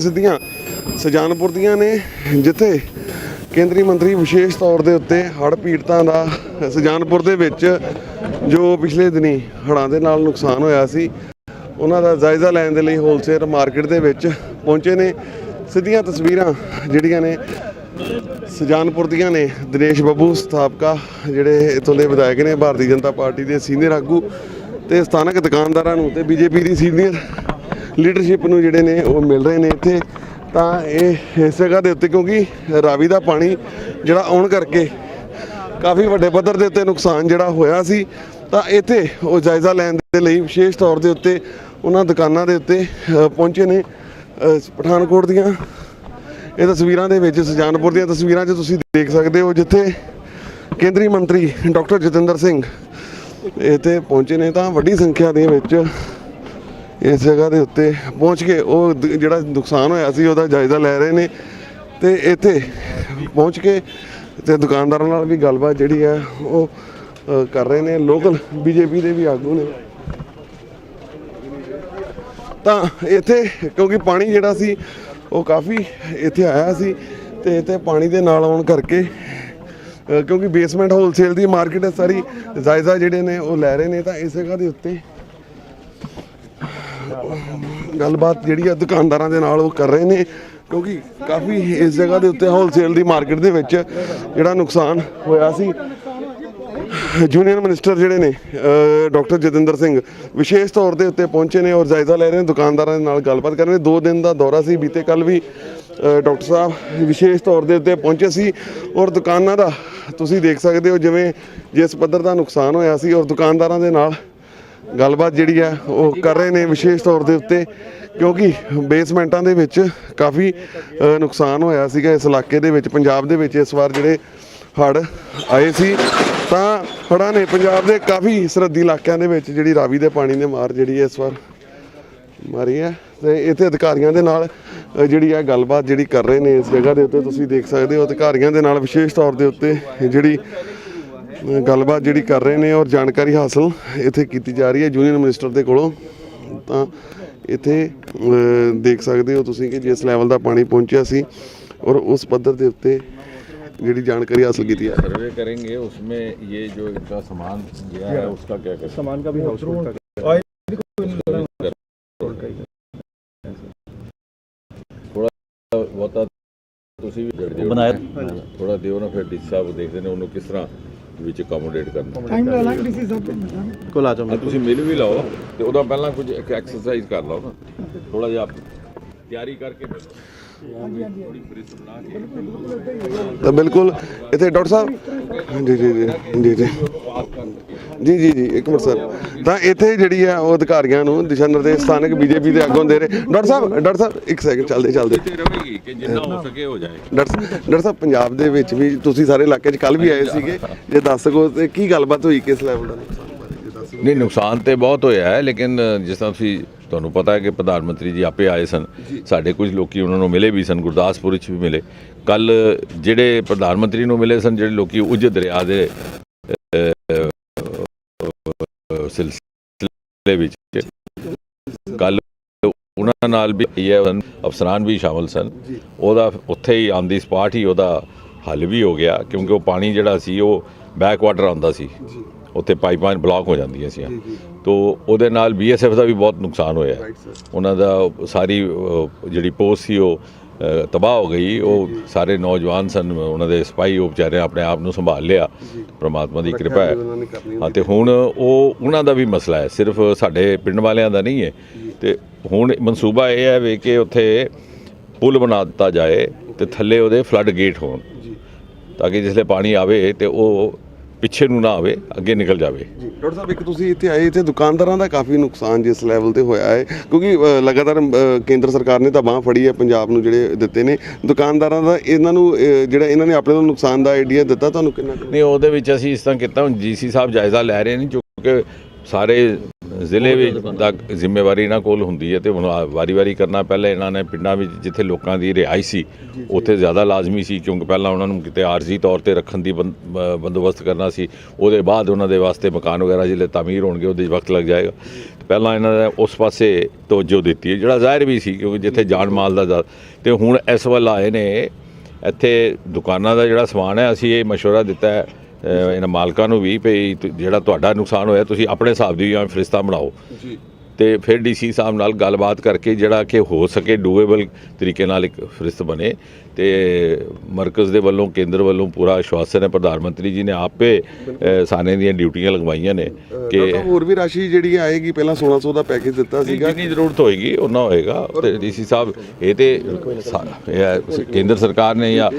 ਸਿੱਧੀਆਂ ਸਜਾਨਪੁਰ ਦੀਆਂ ਨੇ, ਜਿੱਥੇ ਕੇਂਦਰੀ ਮੰਤਰੀ ਵਿਸ਼ੇਸ਼ ਤੌਰ ਦੇ ਉੱਤੇ ਹੜ੍ਹ ਪੀੜਤਾਂ ਦਾ ਸੁਜਾਨਪੁਰ ਦੇ ਵਿੱਚ ਜੋ ਪਿਛਲੇ ਦਿਨੀ ਹੜ੍ਹਾਂ ਦੇ ਨਾਲ ਨੁਕਸਾਨ ਹੋਇਆ ਸੀ, ਉਹਨਾਂ ਦਾ ਜਾਇਜ਼ਾ ਲੈਣ ਦੇ ਲਈ ਹੋਲਸੇਲ ਮਾਰਕੀਟ ਦੇ ਵਿੱਚ ਪਹੁੰਚੇ ਨੇ। ਸਿੱਧੀਆਂ ਤਸਵੀਰਾਂ ਜਿਹੜੀਆਂ ਨੇ ਸੁਜਾਨਪੁਰ ਦੀਆਂ ਨੇ, ਦਿਨੇਸ਼ ਬੱਬੂ ਸਥਾਪਕਾ, ਜਿਹੜੇ ਇੱਥੋਂ ਦੇ ਵਿਧਾਇਕ ਨੇ, ਭਾਰਤੀ ਜਨਤਾ ਪਾਰਟੀ ਦੇ ਸੀਨੀਅਰ ਆਗੂ ਤੇ ਸਥਾਨਕ ਦੁਕਾਨਦਾਰਾਂ ਨੂੰ ਤੇ ਬੀਜੇਪੀ ਦੀ ਸੀਨੀਅਰ ਲੀਡਰਸ਼ਿਪ ਨੂੰ ਜਿਹੜੇ ਨੇ ਉਹ ਮਿਲ ਰਹੇ ਨੇ ਇੱਥੇ, ਤਾਂ ਇਹ ਇਸ ਜਗ੍ਹਾ ਦੇ ਉੱਤੇ ਕਿਉਂਕਿ ਰਾਵੀ ਦਾ ਪਾਣੀ ਜਿਹੜਾ ਆਉਣ ਕਰਕੇ ਕਾਫੀ ਵੱਡੇ ਪੱਧਰ ਦੇ ਉੱਤੇ ਨੁਕਸਾਨ ਜਿਹੜਾ ਹੋਇਆ ਸੀ, ਤਾਂ ਇੱਥੇ ਉਹ ਜਾਇਜ਼ਾ ਲੈਣ ਦੇ ਲਈ ਵਿਸ਼ੇਸ਼ ਤੌਰ ਦੇ ਉੱਤੇ ਉਹਨਾਂ ਦੁਕਾਨਾਂ ਦੇ ਉੱਤੇ ਪਹੁੰਚੇ ਨੇ ਪਠਾਨਕੋਟ ਦੀਆਂ। ਇਹ ਤਸਵੀਰਾਂ ਦੇ ਵਿੱਚ ਸੁਜਾਨਪੁਰ ਦੀਆਂ ਤਸਵੀਰਾਂ 'ਚ ਤੁਸੀਂ ਦੇਖ ਸਕਦੇ ਹੋ ਜਿੱਥੇ ਕੇਂਦਰੀ ਮੰਤਰੀ ਡਾਕਟਰ ਜਤਿੰਦਰ ਸਿੰਘ ਇੱਥੇ ਪਹੁੰਚੇ ਨੇ, ਤਾਂ ਵੱਡੀ ਸੰਖਿਆ ਦੇ ਵਿੱਚ ਇਸ ਜਗ੍ਹਾ ਦੇ ਉੱਤੇ ਪਹੁੰਚ ਕੇ ਉਹ ਜਿਹੜਾ ਨੁਕਸਾਨ ਹੋਇਆ ਸੀ, ਉਹਦਾ ਜਾਇਜ਼ਾ ਲੈ ਰਹੇ ਨੇ। ਤੇ ਇੱਥੇ ਪਹੁੰਚ ਕੇ ਤੇ ਦੁਕਾਨਦਾਰਾਂ ਨਾਲ ਵੀ ਗੱਲਬਾਤ ਜਿਹੜੀ ਹੈ ਉਹ ਕਰ ਰਹੇ ਨੇ। ਲੋਕਲ ਬੀਜੇਪੀ ਦੇ ਵੀ ਆਗੂ ਨੇ। ਤਾਂ ਇੱਥੇ ਕਿਉਂਕਿ ਪਾਣੀ ਜਿਹੜਾ ਸੀ, ਉਹ ਕਾਫੀ ਇੱਥੇ ਆਇਆ ਸੀ ਤੇ ਇੱਥੇ ਪਾਣੀ ਦੇ ਨਾਲ ਆਉਣ ਕਰਕੇ ਕਿਉਂਕਿ ਬੇਸਮੈਂਟ ਹੋਲਸੇਲ ਦੀ ਮਾਰਕੀਟ ਹੈ ਸਾਰੀ, ਜਾਇਜ਼ਾ ਜਿਹੜੇ ਨੇ ਉਹ ਲੈ ਰਹੇ ਨੇ। ਤਾਂ ਇਸ ਜਗ੍ਹਾ ਦੇ ਉੱਤੇ ਗੱਲਬਾਤ ਜਿਹੜੀ ਆ ਦੁਕਾਨਦਾਰਾਂ ਦੇ ਨਾਲ ਉਹ ਕਰ ਰਹੇ ਨੇ ਕਿਉਂਕਿ ਕਾਫੀ ਇਸ ਜਗ੍ਹਾ ਦੇ ਉੱਤੇ ਹੋਲਸੇਲ ਦੀ ਮਾਰਕੀਟ ਦੇ ਵਿੱਚ ਜਿਹੜਾ ਨੁਕਸਾਨ ਹੋਇਆ ਸੀ। ਜੂਨੀਅਰ ਮਿਨਿਸਟਰ ਜਿਹੜੇ ਨੇ ਡਾਕਟਰ ਜਤਿੰਦਰ ਸਿੰਘ ਵਿਸ਼ੇਸ਼ ਤੌਰ ਦੇ ਉੱਤੇ ਪਹੁੰਚੇ ਨੇ ਔਰ ਜਾਇਜ਼ਾ ਲੈ ਰਹੇ ਨੇ ਦੁਕਾਨਦਾਰਾਂ ਦੇ ਨਾਲ ਗੱਲਬਾਤ ਕਰ ਰਹੇ ਨੇ। ਦੋ ਦਿਨ ਦਾ ਦੌਰਾ ਸੀ ਬੀਤੇ ਕੱਲ ਵੀ ਅ, ਡਾਕਟਰ ਸਾਹਿਬ ਵਿਸ਼ੇਸ਼ ਤੌਰ ਦੇ ਉੱਤੇ ਪਹੁੰਚੇ ਸੀ ਔਰ ਦੁਕਾਨਾਂ ਦਾ ਤੁਸੀਂ ਦੇਖ ਸਕਦੇ ਹੋ ਜਿਵੇਂ ਜਿਸ ਪੱਧਰ ਦਾ ਨੁਕਸਾਨ ਹੋਇਆ ਸੀ ਔਰ ਦੁਕਾਨਦਾਰਾਂ ਦੇ ਨਾਲ ਗੱਲਬਾਤ ਜਿਹੜੀ ਹੈ ਉਹ ਕਰ ਰਹੇ ਨੇ ਵਿਸ਼ੇਸ਼ ਤੌਰ ਦੇ ਉੱਤੇ, ਕਿਉਂਕਿ ਬੇਸਮੈਂਟਾਂ ਦੇ ਵਿੱਚ ਕਾਫੀ ਨੁਕਸਾਨ ਹੋਇਆ ਸੀਗਾ ਇਸ ਇਲਾਕੇ ਦੇ ਵਿੱਚ, ਪੰਜਾਬ ਦੇ ਵਿੱਚ ਇਸ ਵਾਰ ਜਿਹੜੇ ਹੜ੍ਹ ਆਏ ਸੀ, ਤਾਂ ਹੜ੍ਹਾਂ ਨੇ ਪੰਜਾਬ ਦੇ ਕਾਫੀ ਸਰਹੱਦੀ ਇਲਾਕਿਆਂ ਦੇ ਵਿੱਚ ਜਿਹੜੀ ਰਾਵੀ ਦੇ ਪਾਣੀ ਨੇ ਮਾਰ ਜਿਹੜੀ ਹੈ ਇਸ ਵਾਰ ਮਾਰੀ ਹੈ, ਤੇ ਇੱਥੇ ਅਧਿਕਾਰੀਆਂ ਦੇ ਨਾਲ ਜਿਹੜੀ ਹੈ ਗੱਲਬਾਤ ਜਿਹੜੀ ਕਰ ਰਹੇ ਨੇ ਇਸ ਜਗ੍ਹਾ ਦੇ ਉੱਤੇ ਤੁਸੀਂ ਦੇਖ ਸਕਦੇ ਹੋ, ਅਧਿਕਾਰੀਆਂ ਦੇ ਨਾਲ ਵਿਸ਼ੇਸ਼ ਤੌਰ ਦੇ ਉੱਤੇ ਜਿਹੜੀ ਗੱਲਬਾਤ ਜਿਹੜੀ ਕਰ ਰਹੇ ਨੇ ਔਰ ਜਾਣਕਾਰੀ ਹਾਸਲ ਇੱਥੇ ਕੀਤੀ ਜਾ ਰਹੀ ਹੈ ਜੂਨੀਅਰ ਮਿਨਿਸਟਰ ਦੇ ਕੋਲੋਂ ਤਾਂ ਇੱਥੇ ਅ, ਦੇਖ ਸਕਦੇ ਹੋ ਤੁਸੀਂ ਕਿ ਜਿਸ ਲੈਵਲ ਦਾ ਪਾਣੀ ਪਹੁੰਚਿਆ ਸੀ ਔਰ ਉਸ ਪੱਧਰ ਦੇ ਉੱਤੇ ਜਿਹੜੀ ਜਾਣਕਾਰੀ ਹਾਸਲ ਕੀਤੀ ਹੈ सर्वे करेंगे उसमें ये जो इनका सामान गया है उसका क्या करें सामान का भी हाउस होल्ड का ਬਹੁਤਾ ਤੁਸੀਂ ਵੀ ਦਿਓ ਬਣਾਇਆ। ਥੋੜਾ ਦਿਓ ਨਾ ਫਿਰ ਡੀ ਸਾਹਿਬ ਦੇਖਦੇ ਨੇ ਉਹਨੂੰ ਕਿਸ ਤਰ੍ਹਾਂ ਵਿੱਚ ਅਕੋਮੋਡੇਟ ਕਰਨਾ। ਟਾਈਮ ਲਾ ਲਾਂਗੇ ਡਿਸ ਇਜ਼ ਕੋਲ ਆ ਜਾਓ ਤੁਸੀਂ ਮਿਲ ਵੀ ਲਓ ਤੇ ਉਹਦਾ ਪਹਿਲਾਂ ਕੁਝ ਐਕਸਰਸਾਈਜ਼ ਕਰ ਲਓ। ਨਾ ਥੋੜਾ ਜਿਹਾ ਤਿਆਰੀ ਕਰਕੇ ਬਿਲਕੁਲ ਇੱਥੇ ਡਾਕਟਰ ਸਾਹਿਬ। ਜੀ ਜੀ ਜੀ ਜੀ। ਜੀ ਜੀ ਜੀ ਇੱਕ ਮਿੰਟ ਸਰ। ਤਾਂ ਇੱਥੇ ਜਿਹੜੀ ਹੈ ਉਹ ਅਧਿਕਾਰੀਆਂ ਨੂੰ ਦਿਸ਼ਾ ਨਿਰਦੇਸ਼ ਸਥਾਨਕ ਬੀਜੇਪੀ ਦੇ ਆਗੂ ਦੇ ਰਹੇ। ਡਾਕਟਰ ਸਾਹਿਬ ਡਾਕਟਰ ਸਾਹਿਬ ਇੱਕ ਸੈਕਿੰਡ ਚੱਲਦੇ ਚੱਲਦੇ। ਰਹੇਗੀ ਕਿ ਜਿੰਨਾ ਹੋ ਸਕੇ ਹੋ ਜਾਏ। ਡਾਕਟਰ ਸਾਹਿਬ ਪੰਜਾਬ ਦੇ ਵਿੱਚ ਵੀ ਤੁਸੀਂ ਸਾਰੇ ਇਲਾਕੇ 'ਚ ਕੱਲ ਵੀ ਆਏ ਸੀਗੇ। ਜੇ ਦੱਸ ਸਕੋ ਤੇ ਕੀ ਗੱਲਬਾਤ ਹੋਈ ਕਿਸ ਲੈਵਲ ਦਾ ਨੁਕਸਾਨ ਨਹੀਂ ਨੁਕਸਾਨ ਤੇ ਬਹੁਤ ਹੋਇਆ ਹੈ ਲੇਕਿਨ ਜਿਸ ਤਰ੍ਹਾਂ ਤੁਸੀਂ ਤੁਹਾਨੂੰ ਪਤਾ ਹੈ ਕਿ ਪ੍ਰਧਾਨ ਮੰਤਰੀ ਜੀ ਆਪੇ ਆਏ ਸਨ। ਸਾਡੇ ਕੁਝ ਲੋਕੀ ਉਹਨਾਂ ਨੂੰ ਮਿਲੇ ਵੀ ਸਨ ਗੁਰਦਾਸਪੁਰ ਵਿੱਚ ਵੀ ਮਿਲੇ। ਕੱਲ ਜਿਹੜੇ ਪ੍ਰਧਾਨ ਮੰਤਰੀ ਨੂੰ ਮਿਲੇ ਸਨ ਜਿਹੜੇ ਲੋਕੀ ਉਜ ਦਰਿਆ ਦੇ ਸਿਲਸਿਲੇ ਵਿੱਚ ਕੱਲ ਉਹਨਾਂ ਨਾਲ ਵੀ ਇਹ ਅਫਸਰਾਨ ਵੀ ਸ਼ਾਮਲ ਸਨ। ਉਹਦਾ ਉੱਥੇ ਹੀ ਆਨ ਦੀ ਸਪਾਟ ਹੀ ਉਹਦਾ ਹੱਲ ਵੀ ਹੋ ਗਿਆ ਕਿਉਂਕਿ ਉਹ ਪਾਣੀ ਜਿਹੜਾ ਸੀ ਉਹ ਬੈਕ ਵਾਟਰ ਆਉਂਦਾ ਸੀ। ਉੱਥੇ ਪਾਈਪਾਂ ਬਲੌਕ ਹੋ ਜਾਂਦੀਆਂ ਸੀ ਤੋ ਉਹਦੇ ਨਾਲ ਬੀਐਸਐਫ ਦਾ ਵੀ ਬਹੁਤ ਨੁਕਸਾਨ ਹੋਇਆ। ਉਹਨਾਂ ਦਾ ਸਾਰੀ ਜਿਹੜੀ ਪੋਸਟ ਸੀ ਉਹ ਤਬਾਹ ਹੋ ਗਈ। ਉਹ ਸਾਰੇ ਨੌਜਵਾਨ ਸਨ ਉਹਨਾਂ ਦੇ ਸਿਪਾਹੀ ਉਹ ਵਿਚਾਰੇ ਆਪਣੇ ਆਪ ਨੂੰ ਸੰਭਾਲ ਲਿਆ। ਪ੍ਰਮਾਤਮਾ ਦੀ ਕਿਰਪਾ ਹੈ। ਉਹਨਾਂ ਨੇ ਕਰਨੀ ਹਾਂ ਤੇ ਹੁਣ ਉਹ ਉਹਨਾਂ ਦਾ ਵੀ ਮਸਲਾ ਹੈ। ਸਿਰਫ ਸਾਡੇ ਪਿੰਡ ਵਾਲਿਆਂ ਦਾ ਨਹੀਂ ਹੈ। ਤੇ ਹੁਣ ਮਨਸੂਬਾ ਇਹ ਹੈ ਵੀ ਕਿ ਉੱਥੇ ਪੁਲ ਬਣਾ ਦਿੱਤਾ ਜਾਏ ਤੇ ਥੱਲੇ ਉਹਦੇ ਫਲੱਡ ਗੇਟ ਹੋਣ। ਤਾਂ ਕਿ ਜਿਸਲੇ ਪਾਣੀ ਆਵੇ ਤੇ ਉਹ ਪਿੱਛੇ ਨੂੰ ਨਾ ਆਵੇ ਅੱਗੇ ਨਿਕਲ ਜਾਵੇ ਜੀ ਡਾਕਟਰ ਸਾਹਿਬ ਇੱਕ ਤੁਸੀਂ ਇੱਥੇ ਆਏ ਇੱਥੇ ਦੁਕਾਨਦਾਰਾਂ ਦਾ ਕਾਫੀ ਨੁਕਸਾਨ ਜਿਸ ਲੈਵਲ ਤੇ ਹੋਇਆ ਹੈ ਕਿਉਂਕਿ ਲਗਾਤਾਰ ਕੇਂਦਰ ਸਰਕਾਰ ਨੇ ਤਾਂ ਬਾਹ ਫੜੀ ਹੈ ਪੰਜਾਬ ਨੂੰ ਜਿਹੜੇ ਦਿੱਤੇ ਨੇ ਦੁਕਾਨਦਾਰਾਂ ਦਾ ਇਹਨਾਂ ਨੂੰ ਜਿਹੜਾ ਇਹਨਾਂ ਨੇ ਆਪਣੇ ਤੋਂ ਨੁਕਸਾਨ ਦਾ ਆਈਡੀਆ ਦਿੱਤਾ ਤੁਹਾਨੂੰ ਕਿੰਨਾ? ਨਹੀਂ ਉਹਦੇ ਵਿੱਚ ਅਸੀਂ ਇਸ ਤਰ੍ਹਾਂ ਕੀਤਾ ਹੁਣ ਡੀਸੀ ਸਾਹਿਬ ਜਾਇਜ਼ਾ ਲੈ ਰਹੇ ਨੇ ਕਿਉਂਕਿ ਸਾਰੇ ਜ਼ਿਲ੍ਹੇ ਵਿੱਚ ਦਾ ਜ਼ਿੰਮੇਵਾਰੀ ਇਹਨਾਂ ਕੋਲ ਹੁੰਦੀ ਹੈ ਤੇ ਹੁਣ ਵਾਰੀ-ਵਾਰੀ ਕਰਨਾ ਪਹਿਲਾਂ ਇਹਨਾਂ ਨੇ ਪਿੰਡਾਂ ਵਿੱਚ ਜਿੱਥੇ ਲੋਕਾਂ ਦੀ ਰਿਹਾਇਸ਼ ਸੀ ਉੱਥੇ ਜ਼ਿਆਦਾ ਲਾਜ਼ਮੀ ਸੀ ਕਿਉਂਕਿ ਪਹਿਲਾਂ ਉਹਨਾਂ ਨੂੰ ਕਿਤੇ ਆਰਜ਼ੀ ਤੌਰ ਤੇ ਰੱਖਣ ਦੀ ਬੰਦ- ਬ- ਬੰਦੋਬਸਤ ਕਰਨਾ ਸੀ ਉਹਦੇ ਬਾਅਦ ਉਹਨਾਂ ਦੇ ਵਾਸਤੇ ਮਕਾਨ ਵਗੈਰਾ ਜਿਹੜੇ ਤਾਮੀਰ ਹੋਣਗੇ ਉਹਦੇ 'ਚ ਵਕਤ ਲੱਗ ਜਾਏਗਾ ਪਹਿਲਾਂ ਇਹਨਾਂ ਨੇ ਉਸ ਪਾਸੇ ਤਵੱਜੋ ਦਿੱਤੀ ਹੈ ਜਿਹੜਾ ਜ਼ਾਹਿਰ ਵੀ ਸੀ ਕਿਉਂਕਿ ਜਿੱਥੇ ਜਾਨ ਮਾਲ ਦਾ ਜ਼ਿਆਦਾ- ਤੇ ਹੁਣ ਇਸ ਵੱਲ ਆਏ ਨੇ ਇੱਥੇ ਦੁਕਾਨਾਂ ਦਾ ਜਿਹੜਾ ਸਮਾਨ ਹੈ ਅਸੀਂ ਇਹ مشورہ ਦਿੱਤਾ ਹੈ ਅ, ਇਹਨਾਂ ਮਾਲਕਾਂ ਨੂੰ ਵੀ ਭਈ ਜਿਹੜਾ ਤੁਹਾਡਾ ਨੁਕਸਾਨ ਹੋਇਆ, ਤੁਸੀਂ ਆਪਣੇ ਹਿਸਾਬ ਦੀ ਜਾਂ ਫਰਿਸ਼ਤਾ ਬਣਾਓ। ਤੇ ਫਿਰ ਡੀਸੀ ਸਾਹਿਬ ਨਾਲ ਗੱਲਬਾਤ ਕਰਕੇ ਜਿਹੜਾ ਕਿ ਹੋ ਸਕੇ ਡੂਏਬਲ ਤਰੀਕੇ ਨਾਲ ਇੱਕ ਫਰਿਸ਼ਤ ਬਣੇ ਤੇ ਮਰਕਜ਼ ਦੇ ਵੱਲੋਂ ਕੇਂਦਰ ਵੱਲੋਂ ਪੂਰਾ ਆਸ਼ਵਾਸਨ ਹੈ। ਪ੍ਰਧਾਨ ਮੰਤਰੀ ਜੀ ਨੇ ਆਪੇ ਸਾਨੇ ਦੀਆਂ ਡਿਊਟੀਆਂ ਲਗਵਾਈਆਂ ਨੇ ਕਿ ਹੋਰ ਵੀ ਰਾਸ਼ੀ ਜਿਹੜੀ ਆਏਗੀ ਪਹਿਲਾਂ 1600 ਦਾ ਪੈਕੇਜ ਦਿੱਤਾ ਸੀਗਾ। ਜਿੰਨੀ ਜ਼ਰੂਰਤ ਹੋਏਗੀ ਉਹਨਾਂ ਹੋਏਗਾ। ਤੇ ਡੀਸੀ ਸਾਹਿਬ ਇਹ ਤੇ ਕੇਂਦਰ ਸਰਕਾਰ ਨੇ ਜਾਂ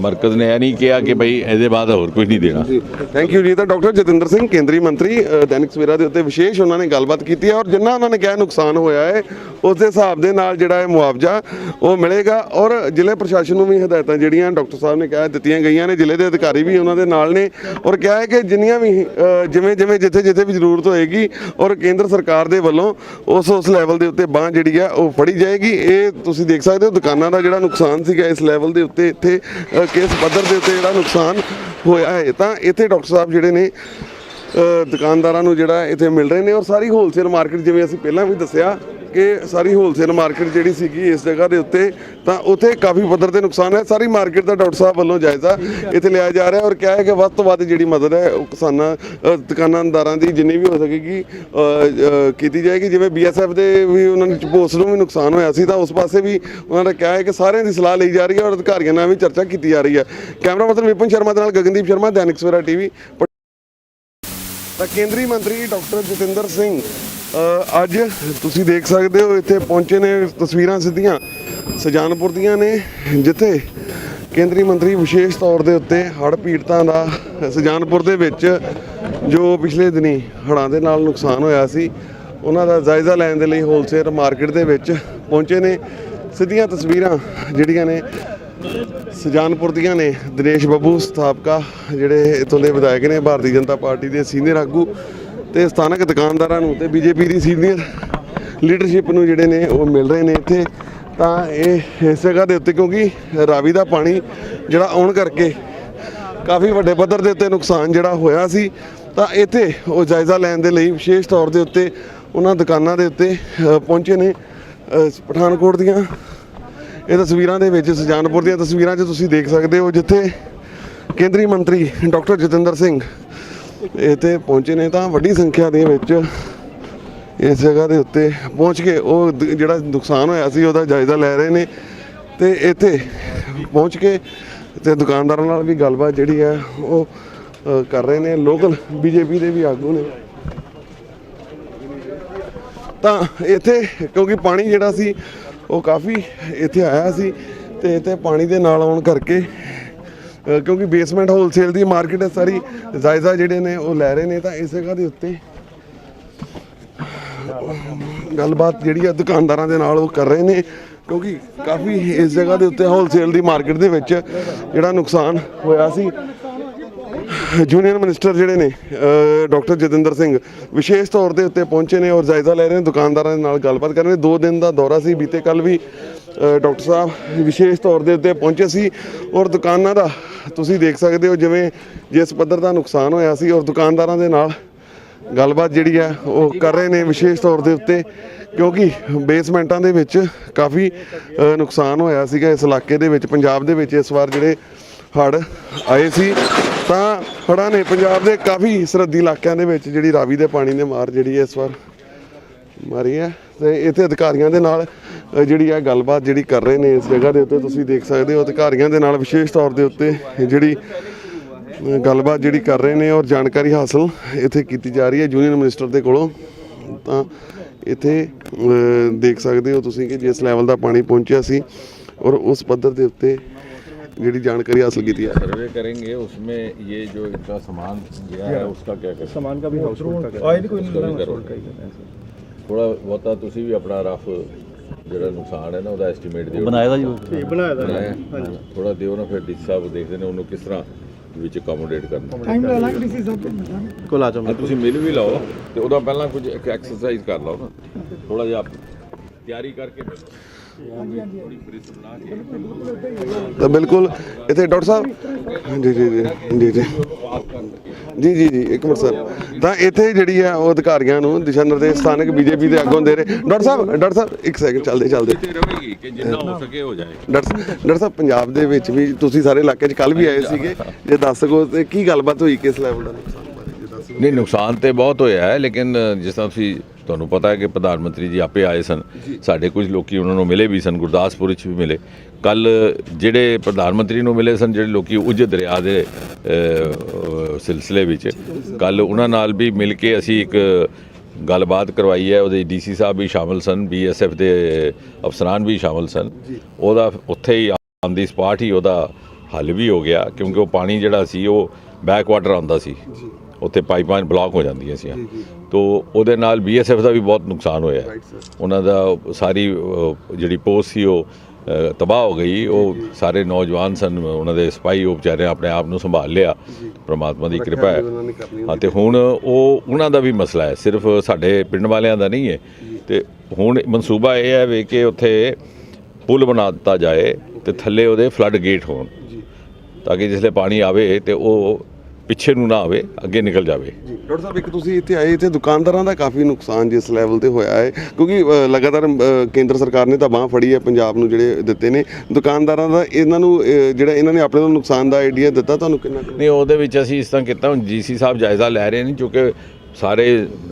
ਮਰਕਜ਼ ਨੇ ਇਹ ਨਹੀਂ ਕਿਹਾ ਕਿ ਭਈ ਇਹਦੇ ਬਾਅਦ ਹੋਰ ਕੁਝ ਨਹੀਂ ਦੇਣਾ। ਥੈਂਕ ਯੂ ਜੀ। ਤਾਂ ਡਾਕਟਰ ਜਤਿੰਦਰ ਸਿੰਘ ਕੇਂਦਰੀ ਮੰਤਰੀ ਦੈਨਿਕ ਸਵੇਰਾ ਦੇ ਉੱਤੇ ਵਿਸ਼ੇਸ਼ ਉਹਨਾਂ ਨੇ ਗੱਲਬਾਤ ਕੀਤੀ ਹੈ ਔਰ ਜਿੰਨਾ ਉਹਨਾਂ ਨੇ ਕਿਹਾ ਨੁਕਸਾਨ ਹੋਇਆ ਹੈ ਉਸ ਦੇ ਹਿਸਾਬ ਦੇ ਨਾਲ ਜਿਹੜਾ ਹੈ ਮੁਆਵਜ਼ਾ ਉਹ ਮਿਲੇਗਾ ਔਰ ਜ਼ਿਲ੍ਹੇ ਪ੍ਰਸ਼ਾਸਨ ਨੂੰ ਵੀ ਹਦਾਇਤਾਂ ਜਿਹੜੀਆਂ ਡਾਕਟਰ ਸਾਹਿਬ ਨੇ ਕਿਹਾ ਦਿੱਤੀਆਂ ਗਈਆਂ ਨੇ ਜ਼ਿਲ੍ਹੇ ਦੇ ਅਧਿਕਾਰੀ ਵੀ ਉਹਨਾਂ ਦੇ ਨਾਲ ਨੇ ਔਰ ਕਿਹਾ ਹੈ ਕਿ ਜਿੰਨੀਆਂ ਵੀ ਜਿਵੇਂ ਜਿਵੇਂ ਜਿੱਥੇ ਜਿੱਥੇ ਵੀ ਜ਼ਰੂਰਤ ਹੋਏਗੀ ਔਰ ਕੇਂਦਰ ਸਰਕਾਰ ਦੇ ਵੱਲੋਂ ਉਸ ਉਸ ਲੈਵਲ ਦੇ ਉੱਤੇ ਬਾਹ ਜਿਹੜੀ ਹੈ ਉਹ ਫੜੀ ਜਾਏਗੀ। ਇਹ ਤੁਸੀਂ ਦੇਖ ਸਕਦੇ ਹੋ ਦੁਕਾਨਾਂ ਦਾ ਜਿਹੜਾ ਨੁਕਸਾਨ ਸੀਗਾ ਇਸ ਲੈਵਲ ਦੇ ਉੱਤੇ ਇੱਥੇ ਅ, ਕਿਸ ਪੱਧਰ ਦੇ ਉੱਤੇ ਜਿਹੜਾ ਨੁਕਸਾਨ ਹੋਇਆ ਹੈ। ਤਾਂ ਇੱਥੇ ਡਾਕਟਰ ਸਾਹਿਬ ਜਿਹੜੇ ਨੇ ਦੁਕਾਨਦਾਰਾਂ ਨੂੰ ਜਿਹੜਾ ਇੱਥੇ ਮਿਲ ਰਹੇ ਨੇ ਔਰ ਸਾਰੀ ਹੋਲਸੇਲ ਮਾਰਕੀਟ ਜਿਵੇਂ ਅਸੀਂ ਪਹਿਲਾਂ ਵੀ ਦੱਸਿਆ ਕਿ ਸਾਰੀ ਹੋਲਸੇਲ ਮਾਰਕੀਟ ਜਿਹੜੀ ਸੀਗੀ ਇਸ ਜਗ੍ਹਾ ਦੇ ਉੱਤੇ, ਤਾਂ ਉੱਥੇ ਕਾਫੀ ਪੱਧਰ ਤੇ ਨੁਕਸਾਨ ਹੈ। ਸਾਰੀ ਮਾਰਕੀਟ ਦਾ ਡਾਕਟਰ ਸਾਹਿਬ ਵੱਲੋਂ ਜਾਇਜ਼ਾ ਇੱਥੇ ਲਿਆ ਜਾ ਰਿਹਾ ਔਰ ਕਿਹਾ ਹੈ ਕਿ ਵੱਧ ਤੋਂ ਵੱਧ ਜਿਹੜੀ ਮਦਦ ਹੈ ਉਹ ਕਿਸਾਨਾਂ ਦੁਕਾਨਾਂਦਾਰਾਂ ਦੀ ਜਿੰਨੀ ਵੀ ਹੋ ਸਕੇਗੀ ਕੀਤੀ ਜਾਏਗੀ। ਜਿਵੇਂ ਬੀਐਸਐਫ ਦੇ ਵੀ ਉਹਨਾਂ ਨੂੰ ਪੋਸਟ ਨੂੰ ਵੀ ਨੁਕਸਾਨ ਹੋਇਆ ਸੀ, ਤਾਂ ਉਸ ਪਾਸੇ ਵੀ ਉਹਨਾਂ ਦਾ ਕਿਹਾ ਹੈ ਕਿ ਸਾਰਿਆਂ ਦੀ ਸਲਾਹ ਲਈ ਜਾ ਰਹੀ ਹੈ ਔਰ ਅਧਿਕਾਰੀਆਂ ਨਾਲ ਵੀ ਚਰਚਾ ਕੀਤੀ ਜਾ ਰਹੀ ਹੈ। ਕੈਮਰਾ ਪਰਸਨ ਵਿਪਨ ਸ਼ਰਮਾ ਦੇ ਨਾਲ ਗਗਨਦੀਪ ਸ਼ਰਮਾ, ਦੈਨਿਕ ਸਵੇਰਾ ਟੀਵੀ ਤਾਂ ਕੇਂਦਰੀ ਮੰਤਰੀ ਡਾਕਟਰ ਜਤਿੰਦਰ ਸਿੰਘ ਅੱਜ ਤੁਸੀਂ ਦੇਖ ਸਕਦੇ ਹੋ, ਇੱਥੇ ਪਹੁੰਚੇ ਨੇ, ਤਸਵੀਰਾਂ ਸਿੱਧੀਆਂ ਸੁਜਾਨਪੁਰ ਦੀਆਂ ਨੇ, ਜਿੱਥੇ ਕੇਂਦਰੀ ਮੰਤਰੀ ਵਿਸ਼ੇਸ਼ ਤੌਰ ਦੇ ਉੱਤੇ ਹੜ੍ਹ ਪੀੜਤਾਂ ਦਾ ਸੁਜਾਨਪੁਰ ਦੇ ਵਿੱਚ ਜੋ ਪਿਛਲੇ ਦਿਨੀ ਹੜ੍ਹਾਂ ਦੇ ਨਾਲ ਨੁਕਸਾਨ ਹੋਇਆ ਸੀ, ਉਹਨਾਂ ਦਾ ਜਾਇਜ਼ਾ ਲੈਣ ਦੇ ਲਈ ਹੋਲਸੇਲ ਮਾਰਕੀਟ ਦੇ ਵਿੱਚ ਪਹੁੰਚੇ ਨੇ। ਸਿੱਧੀਆਂ ਤਸਵੀਰਾਂ ਜਿਹੜੀਆਂ ਨੇ ਸੁਜਾਨਪੁਰ ਦੀਆਂ ਨੇ ਦਿਨੇਸ਼ ਬੱਬੂ, ਸਥਾਪਕਾ, ਜਿਹੜੇ ਇੱਥੋਂ ਦੇ ਵਿਧਾਇਕ ਨੇ, ਭਾਰਤੀ ਜਨਤਾ ਪਾਰਟੀ ਦੇ ਸੀਨੀਅਰ ਆਗੂ ਤੇ ਸਥਾਨਕ ਦੁਕਾਨਦਾਰਾਂ ਨੂੰ ਤੇ ਬੀਜੇਪੀ ਦੀ ਸੀਨੀਅਰ ਲੀਡਰਸ਼ਿਪ ਨੂੰ ਜਿਹੜੇ ਨੇ ਉਹ ਮਿਲ ਰਹੇ ਨੇ ਇੱਥੇ। ਤਾਂ ਇਹ ਇਸ ਜਗ੍ਹਾ ਦੇ ਉੱਤੇ ਕਿਉਂਕਿ ਰਾਵੀ ਦਾ ਪਾਣੀ ਜਿਹੜਾ ਆਉਣ ਕਰਕੇ ਕਾਫੀ ਵੱਡੇ ਪੱਧਰ ਦੇ ਉੱਤੇ ਨੁਕਸਾਨ ਜਿਹੜਾ ਹੋਇਆ ਸੀ, ਤਾਂ ਇੱਥੇ ਉਹ ਜਾਇਜ਼ਾ ਲੈਣ ਦੇ ਲਈ ਵਿਸ਼ੇਸ਼ ਤੌਰ ਦੇ ਉੱਤੇ ਉਹਨਾਂ ਦੁਕਾਨਾਂ ਦੇ ਉੱਤੇ ਪਹੁੰਚੇ ਨੇ ਪਠਾਨਕੋਟ ਦੀਆਂ। ਇਹ ਤਸਵੀਰਾਂ ਦੇ ਵਿੱਚ ਸੁਜਾਨਪੁਰ ਦੀਆਂ ਤਸਵੀਰਾਂ 'ਚ ਤੁਸੀਂ ਦੇਖ ਸਕਦੇ ਹੋ ਜਿੱਥੇ ਕੇਂਦਰੀ ਮੰਤਰੀ ਡਾਕਟਰ ਜਤਿੰਦਰ ਸਿੰਘ ਇੱਥੇ ਪਹੁੰਚੇ ਨੇ ਤਾਂ ਵੱਡੀ ਸੰਖਿਆ ਦੇ ਵਿੱਚ ਇਸ ਜਗ੍ਹਾ ਦੇ ਉੱਤੇ ਪਹੁੰਚ ਕੇ ਉਹ ਜਿਹੜਾ ਨੁਕਸਾਨ ਹੋਇਆ ਸੀ ਉਹਦਾ ਜਾਇਜ਼ਾ ਲੈ ਰਹੇ ਨੇ ਤੇ ਇੱਥੇ ਪਹੁੰਚ ਕੇ ਤੇ ਦੁਕਾਨਦਾਰਾਂ ਨਾਲ ਵੀ ਗੱਲਬਾਤ ਜਿਹੜੀ ਹੈ ਉਹ ਕਰ ਰਹੇ ਨੇ। ਲੋਕਲ ਬੀਜੇਪੀ ਦੇ ਵੀ ਆਗੂ ਨੇ। ਤਾਂ ਇੱਥੇ ਕਿਉਂਕਿ ਪਾਣੀ ਜਿਹੜਾ ਸੀ ਉਹ ਕਾਫੀ ਇੱਥੇ ਆਇਆ ਸੀ ਤੇ ਇੱਥੇ ਪਾਣੀ ਦੇ ਨਾਲ ਆਉਣ ਕਰਕੇ ਕਿਉਂਕਿ ਬੇਸਮੈਂਟ ਹੋਲਸੇਲ ਦੀ ਮਾਰਕੀਟ ਹੈ ਸਾਰੀ, ਜਾਇਜ਼ਾ ਜਿਹੜੇ ਨੇ ਉਹ ਲੈ ਰਹੇ ਨੇ ਤਾਂ ਇਸ ਜਗ੍ਹਾ ਦੇ ਉੱਤੇ। ਗੱਲਬਾਤ ਜਿਹੜੀ ਆ ਦੁਕਾਨਦਾਰਾਂ ਦੇ ਨਾਲ ਉਹ ਕਰ ਰਹੇ ਨੇ, ਕਿਉਂਕਿ ਕਾਫੀ ਇਸ ਜਗ੍ਹਾ ਦੇ ਉੱਤੇ ਹੋਲਸੇਲ ਦੀ ਮਾਰਕੀਟ ਦੇ ਵਿੱਚ ਜਿਹੜਾ ਨੁਕਸਾਨ ਹੋਇਆ ਸੀ। ਜੂਨੀਅਰ ਮਿਨਿਸਟਰ ਜਿਹੜੇ ਨੇ ਡਾਕਟਰ ਜਤਿੰਦਰ ਸਿੰਘ, ਵਿਸ਼ੇਸ਼ ਤੌਰ ਦੇ ਉੱਤੇ ਪਹੁੰਚੇ ਨੇ ਔਰ ਜਾਇਜ਼ਾ ਲੈ ਰਹੇ ਨੇ, ਦੁਕਾਨਦਾਰਾਂ ਦੇ ਨਾਲ ਗੱਲਬਾਤ ਕਰ ਰਹੇ ਨੇ। ਦੋ ਦਿਨ ਦਾ ਦੌਰਾ ਸੀ, ਬੀਤੇ ਕੱਲ ਵੀ ਡਾਕਟਰ ਸਾਹਿਬ ਵਿਸ਼ੇਸ਼ ਤੌਰ ਦੇ ਉੱਤੇ ਪਹੁੰਚੇ ਸੀ ਔਰ ਦੁਕਾਨਾਂ ਦਾ ਤੁਸੀਂ ਦੇਖ ਸਕਦੇ ਹੋ ਜਿਵੇਂ ਜਿਸ ਪੱਧਰ ਦਾ ਨੁਕਸਾਨ ਹੋਇਆ ਸੀ ਔਰ ਦੁਕਾਨਦਾਰਾਂ ਦੇ ਨਾਲ ਗੱਲਬਾਤ ਜਿਹੜੀ ਆ ਉਹ ਕਰ ਰਹੇ ਨੇ ਵਿਸ਼ੇਸ਼ ਤੌਰ ਦੇ ਉੱਤੇ, ਕਿਉਂਕਿ ਬੇਸਮੈਂਟਾਂ ਦੇ ਵਿੱਚ ਕਾਫੀ ਨੁਕਸਾਨ ਹੋਇਆ ਸੀਗਾ ਇਸ ਇਲਾਕੇ ਦੇ ਵਿੱਚ, ਪੰਜਾਬ ਦੇ ਵਿੱਚ ਇਸ ਵਾਰ ਜਿਹੜੇ ਹੜ੍ਹ ਆਏ ਸੀ। ਤਾਂ ਹੜ੍ਹਾਂ ਨੇ। ਪੰਜਾਬ ਦੇ ਕਾਫੀ ਸਰਹੱਦੀ ਇਲਾਕਿਆਂ ਦੇ ਵਿੱਚ ਜਿਹੜੀ ਰਾਵੀ ਦੇ ਪਾਣੀ ਨੇ ਮਾਰ ਜਿਹੜੀ ਹੈ ਇਸ ਵਾਰ ਮਾਰੀ ਹੈ। ਤੇ ਇੱਥੇ ਅਧਿਕਾਰੀਆਂ ਦੇ ਨਾਲ ਅ, ਜਿਹੜੀ ਹੈ ਗੱਲਬਾਤ ਜਿਹੜੀ ਕਰ ਰਹੇ ਨੇ ਇਸ ਜਗ੍ਹਾ ਦੇ ਉੱਤੇ ਤੁਸੀਂ ਦੇਖ ਸਕਦੇ ਹੋ। ਅਧਿਕਾਰੀਆਂ ਦੇ ਨਾਲ ਵਿਸ਼ੇਸ਼ ਤੌਰ ਦੇ ਉੱਤੇ ਜਿਹੜੀ ਅ, ਗੱਲਬਾਤ ਜਿਹੜੀ ਕਰ ਰਹੇ ਨੇ ਔਰ ਜਾਣਕਾਰੀ ਹਾਸਲ ਇੱਥੇ ਕੀਤੀ ਜਾ ਰਹੀ ਹੈ ਜੂਨੀਅਰ ਮਿਨਿਸਟਰ ਦੇ ਕੋਲੋਂ। ਤਾਂ ਇੱਥੇ ਅ, ਦੇਖ ਸਕਦੇ ਹੋ ਤੁਸੀਂ ਕਿ ਜਿਸ ਲੈਵਲ ਦਾ ਪਾਣੀ ਪਹੁੰਚਿਆ ਸੀ ਔਰ ਉਸ ਪੱਧਰ ਦੇ ਉੱਤੇ ਜਿਹੜੀ ਜਾਣਕਾਰੀ ਹਾਸਲ ਕੀਤੀ ਹੈ सर्वे करेंगे उसमें ये जो इनका सामान गया है उसका क्या करें सामान का भी हाउस होल्ड का आए नहीं कोई उसका भी नहीं करो ਥੋੜਾ ਬਹੁਤਾ ਤੁਸੀਂ ਵੀ ਆਪਣਾ ਰਫ ਜਿਹੜਾ ਨੁਕਸਾਨ ਹੈ ਨਾ ਉਹਦਾ ਐਸਟੀਮੇਟ ਦਿਓ ਬਣਾਇਆ ਦਾ ਜੀ ठीक बनाया था ਬਣਾਇਆ ਥੋੜਾ ਦਿਓ ਨਾ ਫਿਰ ਡੀ ਸਾਹਿਬ ਦੇਖਦੇ ਨੇ ਉਹਨੂੰ ਕਿਸ ਤਰ੍ਹਾਂ ਵਿੱਚ ਅਕੋਮੋਡੇਟ ਕਰਨਾ टाइम लगा डीसी साहब को बताना ਕੋਲ ਆ ਆ ਤੁਸੀਂ ਮਿਲ ਵੀ ਲਓ ਤੇ ਉਹਦਾ ਪਹਿਲਾਂ ਕੁਝ ਐਕਸਰਸਾਈਜ਼ ਕਰ ਲਓ ਨਾ ਥੋੜਾ ਜਿਹਾ ਤਿਆਰੀ ਕਰਕੇ ਤਾਂ ਬਿਲਕੁਲ ਇੱਥੇ ਡਾਕਟਰ ਸਾਹਿਬ। ਜੀ ਜੀ ਜੀ ਜੀ ਜੀ। ਜੀ ਜੀ ਜੀ ਇੱਕ ਮਿੰਟ ਸਰ। ਤਾਂ ਇੱਥੇ ਜਿਹੜੀ ਹੈ ਉਹ ਅਧਿਕਾਰੀਆਂ ਨੂੰ ਦਿਸ਼ਾ ਨਿਰਦੇਸ਼ ਸਥਾਨਕ ਬੀਜੇਪੀ ਦੇ ਅੱਗੋਂ ਦੇ ਰਹੇ। ਡਾਕਟਰ ਸਾਹਿਬ ਡਾਕਟਰ ਸਾਹਿਬ ਇੱਕ ਸੈਕਿੰਡ ਚੱਲਦੇ ਚੱਲਦੇ। ਤੇ ਰਹੇਗੀ ਕਿ ਜਿੰਨਾ ਹੋ ਸਕੇ ਹੋ ਜਾਏ। ਡਾਕਟਰ ਡਾਕਟਰ ਸਾਹਿਬ ਪੰਜਾਬ ਦੇ ਵਿੱਚ ਵੀ ਤੁਸੀਂ ਸਾਰੇ ਇਲਾਕੇ 'ਚ ਕੱਲ ਵੀ ਆਏ ਸੀਗੇ। ਜੇ ਦੱਸ ਸਕੋ ਤੇ ਕੀ ਗੱਲਬਾਤ ਹੋਈ ਕਿਸ ਲੈਵਲ ਦਾ ਨੁਕਸਾਨ ਬਾਰੇ ਜੇ ਦੱਸ ਸਕੋ। ਨਹੀਂ ਨੁਕਸਾਨ ਤੇ ਬਹੁਤ ਹੋਇਆ ਹੈ ਲੇਕਿਨ ਜਿਸ ਤਰ੍ਹਾਂ ਤੁਸੀਂ ਤੁਹਾਨੂੰ ਪਤਾ ਹੈ ਕਿ ਪ੍ਰਧਾਨ ਮੰਤਰੀ ਜੀ ਆਪੇ ਆਏ ਸਨ। ਸਾਡੇ ਕੁਝ ਲੋਕੀ ਉਹਨਾਂ ਨੂੰ ਮਿਲੇ ਵੀ ਸਨ ਗੁਰਦਾਸਪੁਰ ਵਿੱਚ ਵੀ ਮਿਲੇ। ਕੱਲ ਜਿਹੜੇ ਪ੍ਰਧਾਨ ਮੰਤਰੀ ਨੂੰ ਮਿਲੇ ਸਨ ਜਿਹੜੇ ਲੋਕੀ ਉਜ ਦਰਿਆ ਦੇ ਸਿਲਸਿਲੇ ਵਿੱਚ ਕੱਲ ਉਹਨਾਂ ਨਾਲ ਵੀ ਮਿਲ ਕੇ ਅਸੀਂ ਇੱਕ ਗੱਲਬਾਤ ਕਰਵਾਈ ਹੈ। ਉਹਦੇ ਡੀਸੀ ਸਾਹਿਬ ਵੀ ਸ਼ਾਮਲ ਸਨ ਬੀਐਸਐਫ ਦੇ ਅਫਸਰਾਨ ਵੀ ਸ਼ਾਮਲ ਸਨ। ਉਹਦਾ ਉੱਥੇ ਹੀ ਆਨ ਦੀ ਸਪਾਟ ਹੀ ਉਹਦਾ ਹੱਲ ਵੀ ਹੋ ਗਿਆ ਕਿਉਂਕਿ ਉਹ ਪਾਣੀ ਜਿਹੜਾ ਸੀ ਉਹ ਬੈਕ ਵਾਟਰ ਆਉਂਦਾ ਸੀ। ਉੱਥੇ ਪਾਈਪਾਂ ਬਲੌਕ ਹੋ ਜਾਂਦੀਆਂ ਸੀ ਤੋ ਉਹਦੇ ਨਾਲ ਬੀਐਸਐਫ ਦਾ ਵੀ ਬਹੁਤ ਨੁਕਸਾਨ ਹੋਇਆ। ਉਹਨਾਂ ਦਾ ਸਾਰੀ ਜਿਹੜੀ ਪੋਸਟ ਸੀ ਉਹ ਤਬਾਹ ਹੋ ਗਈ। ਉਹ ਸਾਰੇ ਨੌਜਵਾਨ ਸਨ ਉਹਨਾਂ ਦੇ ਸਿਪਾਹੀ ਉਹ ਵਿਚਾਰੇ ਆਪਣੇ ਆਪ ਨੂੰ ਸੰਭਾਲ ਲਿਆ। ਪ੍ਰਮਾਤਮਾ ਦੀ ਕਿਰਪਾ ਹੈ। ਹਾਂ ਤੇ ਹੁਣ ਉਹ ਉਹਨਾਂ ਦਾ ਵੀ ਮਸਲਾ ਹੈ। ਸਿਰਫ ਸਾਡੇ ਪਿੰਡ ਵਾਲਿਆਂ ਦਾ ਨਹੀਂ ਹੈ। ਤੇ ਹੁਣ ਮਨਸੂਬਾ ਇਹ ਹੈ ਵੀ ਕਿ ਉੱਥੇ ਪੁਲ ਬਣਾ ਦਿੱਤਾ ਜਾਏ ਤੇ ਥੱਲੇ ਉਹਦੇ ਫਲੱਡ ਗੇਟ ਹੋਣ। ਤਾਂ ਕਿ ਜਿਸਲੇ ਪਾਣੀ ਆਵੇ ਤੇ ਉਹ ਪਿੱਛੇ ਨੂੰ ਨਾ ਆਵੇ ਅੱਗੇ ਨਿਕਲ ਜਾਵੇ ਜੀ ਡਾਕਟਰ ਸਾਹਿਬ ਇੱਕ ਤੁਸੀਂ ਇੱਥੇ ਆਏ ਇੱਥੇ ਦੁਕਾਨਦਾਰਾਂ ਦਾ ਕਾਫੀ ਨੁਕਸਾਨ ਜਿਸ ਲੈਵਲ ਤੇ ਹੋਇਆ ਹੈ ਕਿਉਂਕਿ ਅ, ਲਗਾਤਾਰ ਅ, ਕੇਂਦਰ ਸਰਕਾਰ ਨੇ ਤਾਂ ਬਾਹ ਫੜੀ ਹੈ ਪੰਜਾਬ ਨੂੰ ਜਿਹੜੇ ਦਿੱਤੇ ਨੇ ਦੁਕਾਨਦਾਰਾਂ ਦਾ ਇਹਨਾਂ ਨੂੰ ਅ, ਜਿਹੜਾ ਇਹਨਾਂ ਨੇ ਆਪਣੇ ਨੂੰ ਨੁਕਸਾਨ ਦਾ ਆਈਡੀਆ ਦਿੱਤਾ ਤੁਹਾਨੂੰ ਕਿੰਨਾ ਕੁ? ਨਹੀਂ ਉਹਦੇ ਵਿੱਚ ਅਸੀਂ ਇਸ ਤਰ੍ਹਾਂ ਕੀਤਾ ਹੁਣ ਜੀਸੀ ਸਾਹਿਬ ਜਾਇਜ਼ਾ ਲੈ ਰਹੇ ਨੇ ਕਿਉਂਕਿ ਸਾਰੇ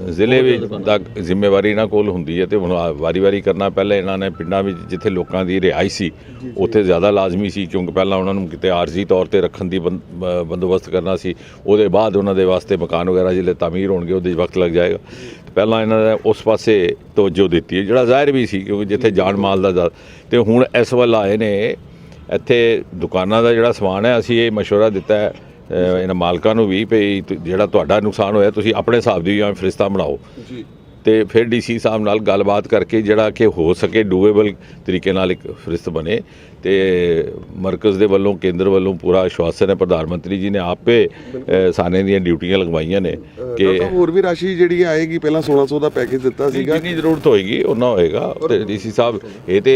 ਜ਼ਿਲ੍ਹੇ ਵਿੱਚ ਦਾ ਜ਼ਿੰਮੇਵਾਰੀ ਇਹਨਾਂ ਕੋਲ ਹੁੰਦੀ ਹੈ ਤੇ ਹੁਣ ਵਾਰੀ-ਵਾਰੀ ਕਰਨਾ ਪਹਿਲਾਂ ਇਹਨਾਂ ਨੇ ਪਿੰਡਾਂ ਵਿੱਚ ਜਿੱਥੇ ਲੋਕਾਂ ਦੀ ਰਿਹਾਇਸ਼ ਸੀ ਉੱਥੇ ਜ਼ਿਆਦਾ ਲਾਜ਼ਮੀ ਸੀ ਕਿਉਂਕਿ ਪਹਿਲਾਂ ਉਹਨਾਂ ਨੂੰ ਕਿਤੇ ਆਰਜ਼ੀ ਤੌਰ ਤੇ ਰੱਖਣ ਦੀ ਬੰਦ- ਬ- ਬੰਦੋਬਸਤ ਕਰਨਾ ਸੀ ਉਹਦੇ ਬਾਅਦ ਉਹਨਾਂ ਦੇ ਵਾਸਤੇ ਮਕਾਨ ਵਗੈਰਾ ਜਿਹੜੇ ਤਾਮੀਰ ਹੋਣਗੇ ਉਹਦੇ 'ਚ ਵਕਤ ਲੱਗ ਜਾਏਗਾ ਤੇ ਪਹਿਲਾਂ ਇਹਨਾਂ ਨੇ ਉਸ ਪਾਸੇ ਤਵੱਜੋ ਦਿੱਤੀ ਹੈ ਜਿਹੜਾ ਜ਼ਾਹਿਰ ਵੀ ਸੀ ਕਿਉਂਕਿ ਜਿੱਥੇ ਜਾਨ ਮਾਲ ਦਾ ਜ਼ਿਆਦਾ- ਤੇ ਹੁਣ ਇਸ ਵੱਲ ਆਏ ਨੇ ਇੱਥੇ ਦੁਕਾਨਾਂ ਦਾ ਜਿਹੜਾ ਸਮਾਨ ਹੈ ਅਸੀਂ ਇਹ مشورہ ਦਿੱਤਾ ਹੈ ਅਹ ਇਹਨਾਂ ਮਾਲਕਾਂ ਨੂੰ ਵੀ ਭਈ ਜਿਹੜਾ ਤੁਹਾਡਾ ਨੁਕਸਾਨ ਹੋਇਆ, ਤੁਸੀਂ ਆਪਣੇ ਹਿਸਾਬ ਦੀ ਜਾਂ ਫਰਿਸ਼ਤਾ ਬਣਾਓ। ਤੇ ਫਿਰ ਡੀਸੀ ਸਾਹਿਬ ਨਾਲ ਗੱਲਬਾਤ ਕਰਕੇ ਜਿਹੜਾ ਕਿ ਹੋ ਸਕੇ ਡੂਏਬਲ ਤਰੀਕੇ ਨਾਲ ਇੱਕ ਫਰਿਸ਼ਤ ਬਣੇ ਤੇ ਮਰਕਜ਼ ਦੇ ਵੱਲੋਂ ਕੇਂਦਰ ਵੱਲੋਂ ਪੂਰਾ ਆਸ਼ਵਾਸਨ ਹੈ। ਪ੍ਰਧਾਨ ਮੰਤਰੀ ਜੀ ਨੇ ਆਪੇ ਸਾਨੇ ਦੀਆਂ ਡਿਊਟੀਆਂ ਲਗਵਾਈਆਂ ਨੇ ਕਿ ਹੋਰ ਵੀ ਰਾਸ਼ੀ ਜਿਹੜੀ ਆਏਗੀ ਪਹਿਲਾਂ 1600 ਦਾ ਪੈਕੇਜ ਦਿੱਤਾ ਸੀਗਾ। ਜਿੰਨੀ ਜ਼ਰੂਰਤ ਹੋਏਗੀ ਉਹਨਾਂ ਹੋਏਗਾ। ਤੇ ਡੀਸੀ ਸਾਹਿਬ ਇਹ ਤੇ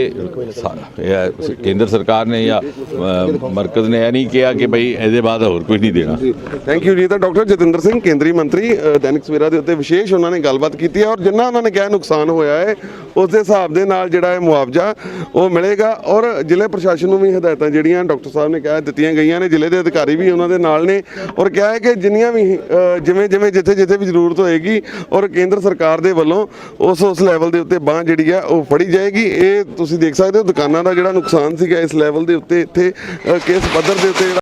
ਕੇਂਦਰ ਸਰਕਾਰ ਨੇ ਜਾਂ ਮਰਕਜ਼ ਨੇ ਇਹ ਨਹੀਂ ਕਿਹਾ ਕਿ ਭਈ ਇਹਦੇ ਬਾਅਦ ਹੋਰ ਕੁਝ ਨਹੀਂ ਦੇਣਾ। ਥੈਂਕ ਯੂ ਜੀ। ਤਾਂ ਡਾਕਟਰ ਜਤਿੰਦਰ ਸਿੰਘ ਕੇਂਦਰੀ ਮੰਤਰੀ ਦੈਨਿਕ ਸਵੇਰਾ ਦੇ ਉੱਤੇ ਵਿਸ਼ੇਸ਼ ਉਹਨਾਂ ਨੇ ਗੱਲਬਾਤ ਕੀਤੀ ਹੈ ਔਰ ਜਿੰਨਾ ਉਹਨਾਂ ਨੇ ਕਿਹਾ ਨੁਕਸਾਨ ਹੋਇਆ ਹੈ, ਉਸ ਦੇ ਹਿਸਾਬ ਦੇ ਨਾਲ ਜਿਹੜਾ ਹੈ ਮੁਆਵਜ਼ਾ ਉਹ ਮਿਲੇਗਾ ਔਰ ਜ਼ਿਲ੍ਹੇ ਪ੍ਰਸ਼ਾਸਨ ਨੂੰ ਵੀ ਹਦਾਇਤਾਂ ਜਿਹੜੀਆਂ ਡਾਕਟਰ ਸਾਹਿਬ ਨੇ ਕਿਹਾ ਦਿੱਤੀਆਂ ਗਈਆਂ ਨੇ, ਜ਼ਿਲ੍ਹੇ ਦੇ ਅਧਿਕਾਰੀ ਵੀ ਉਹਨਾਂ ਦੇ ਨਾਲ ਨੇ ਔਰ ਕਿਹਾ ਹੈ ਕਿ ਜਿੰਨੀਆਂ ਵੀ ਜਿਵੇਂ ਜਿਵੇਂ, ਜਿੱਥੇ ਜਿੱਥੇ ਵੀ ਜ਼ਰੂਰਤ ਹੋਏਗੀ ਔਰ ਕੇਂਦਰ ਸਰਕਾਰ ਦੇ ਵੱਲੋਂ ਉਸ ਉਸ ਲੈਵਲ ਦੇ ਉੱਤੇ ਬਾਹ ਜਿਹੜੀ ਹੈ ਉਹ ਫੜੀ ਜਾਏਗੀ। ਇਹ ਤੁਸੀਂ ਦੇਖ ਸਕਦੇ ਹੋ ਦੁਕਾਨਾਂ ਦਾ ਜਿਹੜਾ ਨੁਕਸਾਨ ਸੀਗਾ ਇਸ ਲੈਵਲ ਦੇ ਉੱਤੇ ਇੱਥੇ ਕਿਸ ਪੱਧਰ ਦੇ ਉੱਤੇ ਜਿਹੜਾ